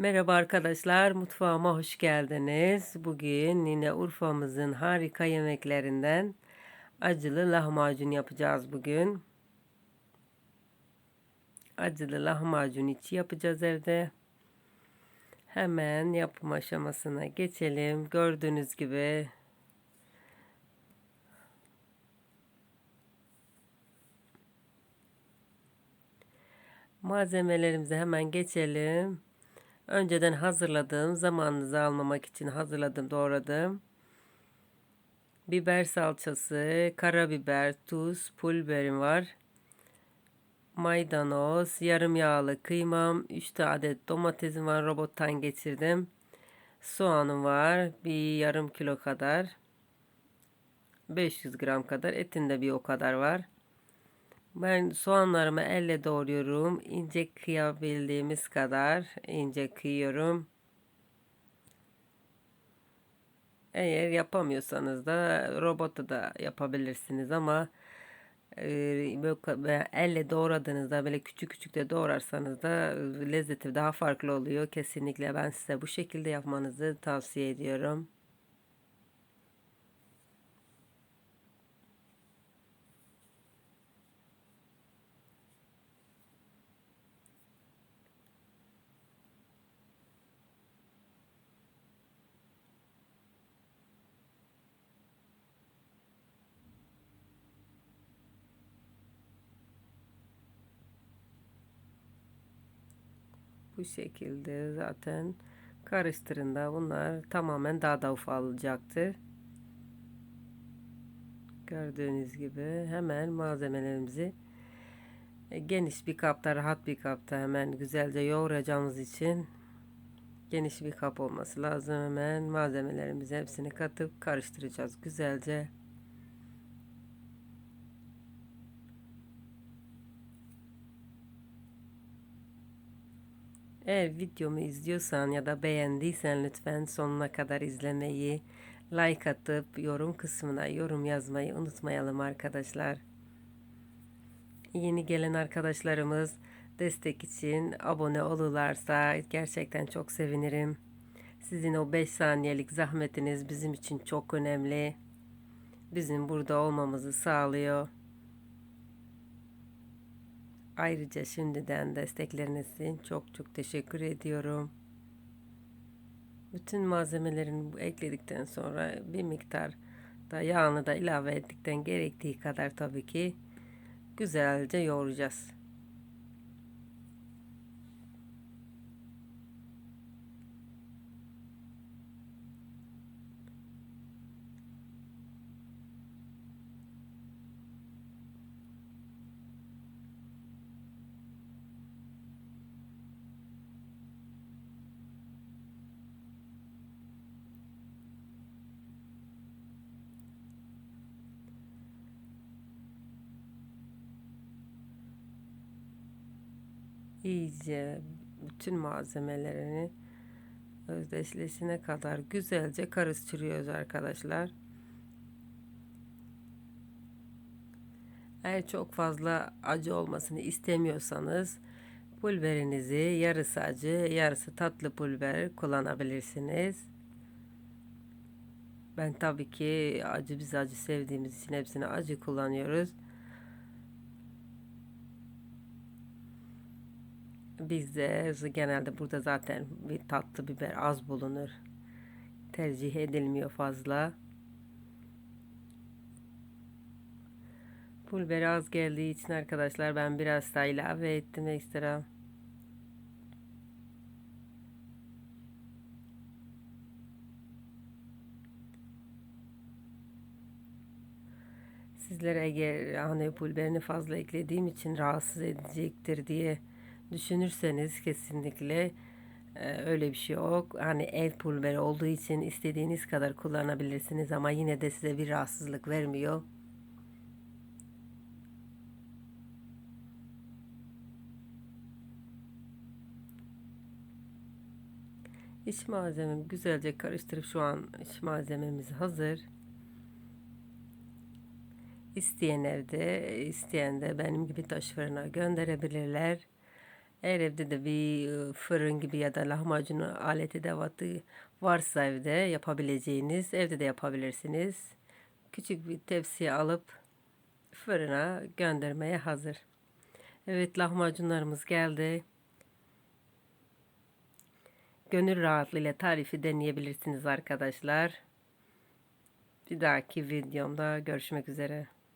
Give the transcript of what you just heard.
Merhaba arkadaşlar, mutfağıma hoş geldiniz. Bugün yine Urfa'mızın harika yemeklerinden acılı lahmacun yapacağız bugün. Acılı lahmacun içi yapacağız evde. Hemen yapım aşamasına geçelim. Gördüğünüz gibi malzemelerimize hemen geçelim. Önceden hazırladığım, zamanınızı almamak için hazırladım, doğradım. Biber salçası, karabiber, tuz, pul biberim var. Maydanoz, yarım yağlı kıymam, 3 adet domatesim var, robottan geçirdim. Soğanım var, bir yarım kilo kadar. 500 gram kadar, etin de bir o kadar var. Ben soğanlarımı elle doğruyorum. İnce kıyabildiğimiz kadar ince kıyıyorum. Eğer yapamıyorsanız da robotu da yapabilirsiniz ama e, böyle elle doğradığınızda böyle küçük küçük de doğrarsanız da lezzeti daha farklı oluyor. Kesinlikle ben size bu şekilde yapmanızı tavsiye ediyorum. Bu şekilde zaten karıştırın da bunlar tamamen daha da ufalacaktır. Gördüğünüz gibi hemen malzemelerimizi e, geniş bir kapta rahat bir kapta hemen güzelce yoğuracağımız için geniş bir kap olması lazım. Hemen malzemelerimizi hepsini katıp karıştıracağız güzelce. Eğer videomu izliyorsan ya da beğendiysen lütfen sonuna kadar izlemeyi, like atıp yorum kısmına yorum yazmayı unutmayalım arkadaşlar. Yeni gelen arkadaşlarımız destek için abone olurlarsa gerçekten çok sevinirim. Sizin o 5 saniyelik zahmetiniz bizim için çok önemli. Bizim burada olmamızı sağlıyor. Ayrıca şimdiden destekleriniz için çok çok teşekkür ediyorum. Bütün malzemelerini ekledikten sonra bir miktar da yağını da ilave ettikten gerektiği kadar tabii ki güzelce yoğuracağız. İyice bütün malzemelerini özdeşleşene kadar güzelce karıştırıyoruz arkadaşlar. Eğer çok fazla acı olmasını istemiyorsanız pulverinizi yarısı acı yarısı tatlı pulver kullanabilirsiniz. Ben tabii ki acı biz acı sevdiğimiz için hepsini acı kullanıyoruz. Bizde genelde burada zaten bir tatlı biber az bulunur. Tercih edilmiyor fazla. Pul biber az geldiği için arkadaşlar ben biraz daha ilave ettim ekstra. Sizlere eğer hani pul fazla eklediğim için rahatsız edecektir diye düşünürseniz kesinlikle e, öyle bir şey yok. Hani ev pulveri olduğu için istediğiniz kadar kullanabilirsiniz ama yine de size bir rahatsızlık vermiyor. İç malzememi güzelce karıştırıp şu an iç malzememiz hazır. İsteyen evde, isteyen de benim gibi taş fırına gönderebilirler. Eğer evde de bir fırın gibi ya da lahmacun aleti edevatı varsa evde yapabileceğiniz evde de yapabilirsiniz. Küçük bir tepsiye alıp fırına göndermeye hazır. Evet lahmacunlarımız geldi. Gönül rahatlığıyla tarifi deneyebilirsiniz arkadaşlar. Bir dahaki videomda görüşmek üzere.